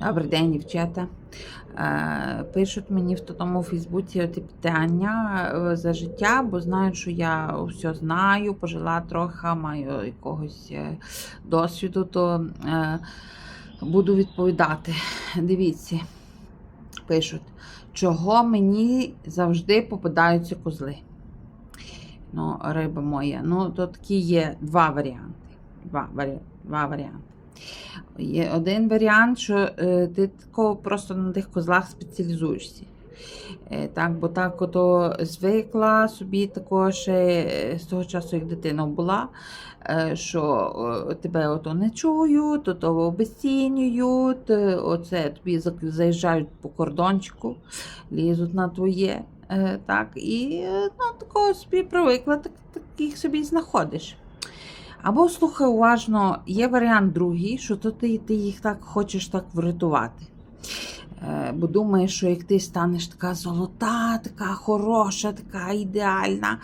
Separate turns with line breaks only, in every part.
Добрий день, дівчата. Е, Пишуть мені в тому Фейсбуці питання е, за життя, бо знають, що я все знаю, пожила трохи, маю якогось е, досвіду, то буду відповідати. Дивіться, пишуть, чого мені завжди попадаються козли. Ну, риба моя. Ну, то такі є два варіанти. Два, варі... два варіанти. Є один варіант, що е, ти просто на тих козлах спеціалізуєшся. Е, так, бо так ото звикла собі також е, з того часу, як дитина була, що тебе ото не чують, то то обесцінюють, оце тобі заїжджають по кордончику, лізуть на твоє. Так, і ну, такого собі привикла, так, таких собі знаходиш. Або слухай уважно, є варіант другий, що то ти, ти їх так хочеш так врятувати. Е, бо думаєш, що як ти станеш така золота, така хороша, така ідеальна,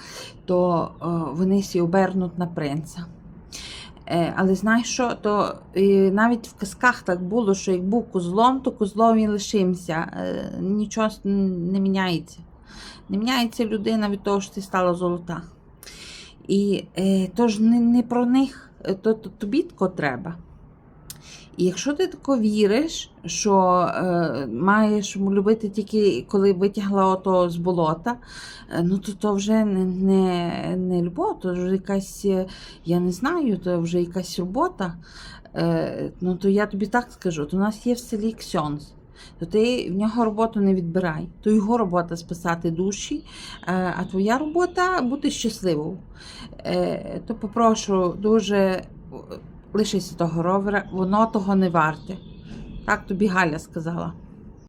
то е, вони всі обернуть на принца. Е, але знаєш що, то навіть в казках так було, що як був козлом, то козлом він лишився. Е, нічого не міняється. Не міняється людина від того, що ти стала золота. І е, то ж не, не про них, е, то, то тобі тако треба. І якщо ти тако віриш, що е, маєш любити тільки коли витягла ото з болота, е, ну то то вже не, не, не любов, то вже якась, е, я не знаю, то вже якась робота. Е, ну то я тобі так скажу, то у нас є в селі Ксьонз. То ти в нього роботу не відбирай. То його робота спасати душі, е, а твоя робота бути щасливою. Е, то попрошу дуже е, лишися того ровера, воно того не варте. Так тобі Галя сказала.